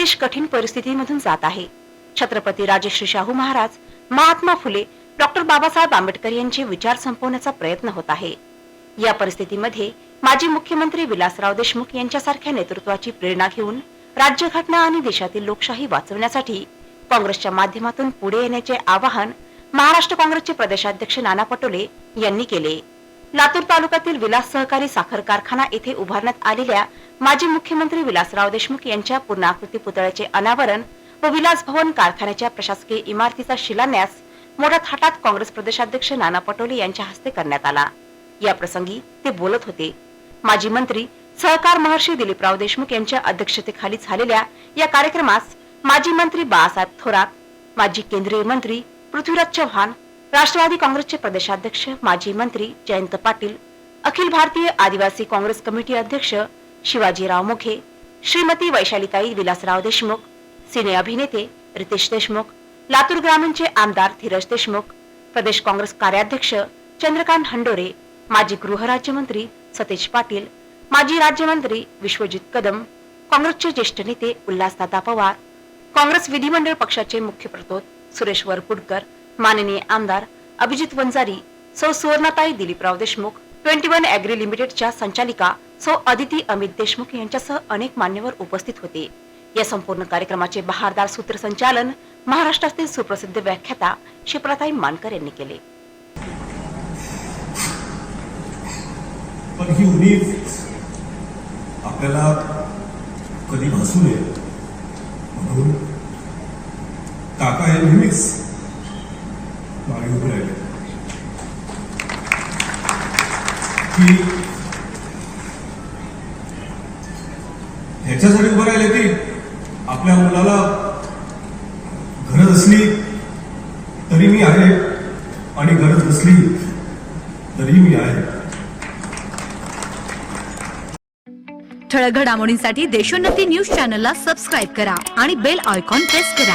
देश कठीण परिस्थितीमधून जात आहे. छत्रपती राजश्री शाहू महाराज महात्मा फुले डॉक्टर बाबासाहेब आंबेडकर यांचे विचार संपवण्याचा प्रयत्न होत आहे. या परिस्थितीमध्ये माजी मुख्यमंत्री विलासराव देशमुख यांच्यासारख्या नेतृत्वाची प्रेरणा घेऊन राज्यघटना आणि देशातील लोकशाही वाचवण्यासाठी काँग्रेसच्या माध्यमातून पुढे येण्याचे आवाहन महाराष्ट्र काँग्रेसचे प्रदेशाध्यक्ष नाना पटोले यांनी केले. लातूर तालुक्यातील विलास सहकारी साखर कारखाना येथे उभारण्यात आलेल्या माजी मुख्यमंत्री विलासराव देशमुख यांच्या पूर्णाकृती पुतळ्याचे अनावरण व विलास भवन कारखान्याच्या प्रशासकीय इमारतीचा शिलान्यास मोठ्या थाटात काँग्रेस प्रदेशाध्यक्ष नाना पटोले यांच्या हस्ते करण्यात आला. या प्रसंगी ते बोलत होते. माजी मंत्री सहकार महर्षी दिलीपराव देशमुख यांच्या अध्यक्षतेखाली झालेल्या या कार्यक्रमास माजी मंत्री बाळासाहेब थोरात माजी केंद्रीय मंत्री पृथ्वीराज चव्हाण राष्ट्रवादी काँग्रेसचे प्रदेशाध्यक्ष माजी मंत्री जयंत पाटील अखिल भारतीय आदिवासी काँग्रेस कमिटी अध्यक्ष शिवाजीराव मुखे श्रीमती वैशालीताई विलासराव देशमुख सिने अभिनेते रितेश देशमुख लातूर ग्रामीणचे आमदार धीरज देशमुख प्रदेश काँग्रेस कार्याध्यक्ष चंद्रकांत हंडोरे माजी गृहराज्यमंत्री सतेज पाटील माजी राज्यमंत्री विश्वजित कदम काँग्रेसचे ज्येष्ठ नेते उल्हासदादा पवार काँग्रेस विधिमंडळ पक्षाचे मुख्य प्रतोद सुरेश वरपुडकर माननीय आमदार अभिजित वंजारी सौ Suvarnatai Diliprao Deshmukh twenty one agri लिमिटेडच्या संचालिका सौ अदिती अमित देशमुख यांच्यासह अनेक मान्यवर उपस्थित होते. या संपूर्ण कार्यक्रमाचे बहारदार सूत्रसंचालन महाराष्ट्रातील सुप्रसिद्ध व्याख्याता शिप्राताई मानकर यांनी केले. पण ही उणीव आपल्याला कधी भासू नये म्हणून काका हे नेहमीच मागे उभे राहिले की ह्याच्यासाठी उभं राहिले की आपल्या मुलाला गरज असली तरी मी आहे आणि गरज नसली तरी मी आहे. ठळक घडामोडींसाठी देशोन्नती न्यूज चॅनलला सबस्क्राईब करा आणि बेल आयकॉन प्रेस करा.